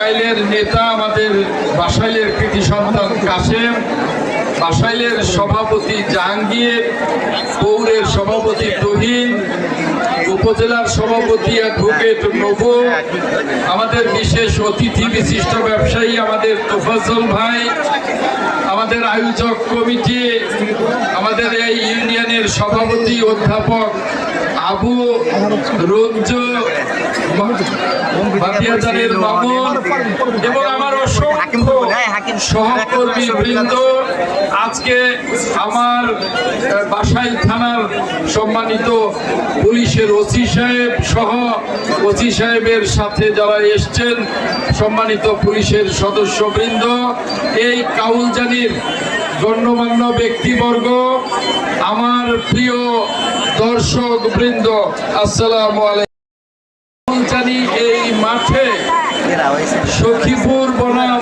বাসাইলের নেতা আমাদের বাসাইলের কৃতি সন্তান কাশেম বাসাইলের সভাপতি জাহাঙ্গীর, পৌরের সভাপতি তহিন, উপজেলার সভাপতি অ্যাডভোকেট নবু, আমাদের বিশেষ অতিথি বিশিষ্ট ব্যবসায়ী আমাদের তোফাজল ভাই, আমাদের আয়োজক কমিটি, আমাদের এই ইউনিয়নের সভাপতি অধ্যাপক আবু রঞ্জু বাতিয়াজানের মামুন এবং আমার সহকর্মী বৃন্দ। আজকে আমার আহ, বাসাইল থানার সম্মানিত পুলিশের ওসি সাহেব সহ ওসি সাহেবের সাথে যারা এসছেন সম্মানিত পুলিশের সদস্যবৃন্দ এই কাউলজানির গণ্যমান্য ব্যক্তিবর্গ আমার প্রিয় দর্শক বৃন্দ আসসালামু আলাইকুম। জানি এই মাঠে সখীপুর বনাম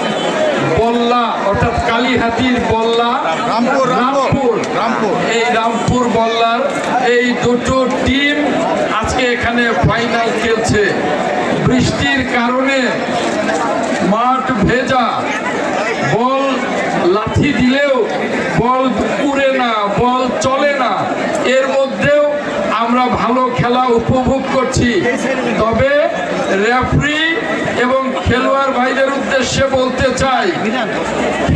বল্লা অর্থাৎ কালীহাতির বল্লা রামপুর রামপুর। এই রামপুর বল্লার এই দুটো টিম আজকে এখানে ফাইনাল খেলছে। বৃষ্টির কারণে মাঠ ভেজা। আমরা ভালো খেলা উপভোগ করছি। তবে রেফারি এবং খেলোয়াড় ভাইদের উদ্দেশ্যে বলতে চাই,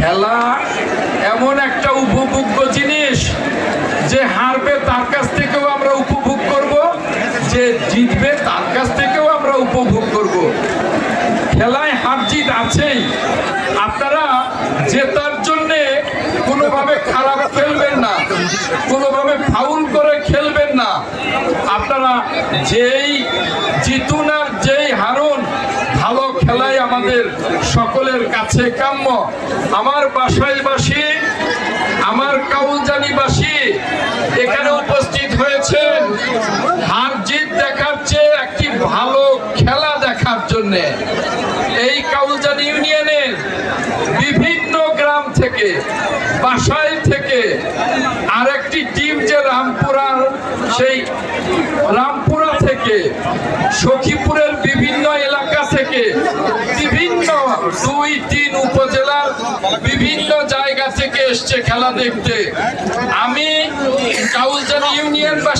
খেলা এমন একটা উপভোগ্য জিনিস যে হারবে তার কাছ থেকেও আমরা উপভোগ করব, যে জিতবে তার কাছ থেকেও আমরা উপভোগ করব। খেলায় হার জিত আছেই। আপনারা জেতার জন্যে কোনোভাবে খারাপ খেলবেন না, কোনোভাবে ফাউল করে আপনারা যেই জিতুন আর যেই হারুন, ভালো খেলাই আমাদের সকলের কাছে কাম্য। আমার বাসাইবাসী আমার কাউলজানিবাসী এখানে উপস্থিত হয়েছেন হার জিত দেখার চেয়ে একটি ভালো খেলা দেখার জন্যে। এই কাউলজানি ইউনিয়নের বিভিন্ন গ্রাম থেকে বাসাইল থেকে আরেকটি টিম যে রামপুরার, সেই রামপুরা থেকে সখীপুরের বিভিন্ন এলাকা থেকে বিভিন্ন দুই, তিন উপজেলার বিভিন্ন জায়গা থেকে এসছে খেলা দেখতে। আমি কাউলজানি ইউনিয়নবাসী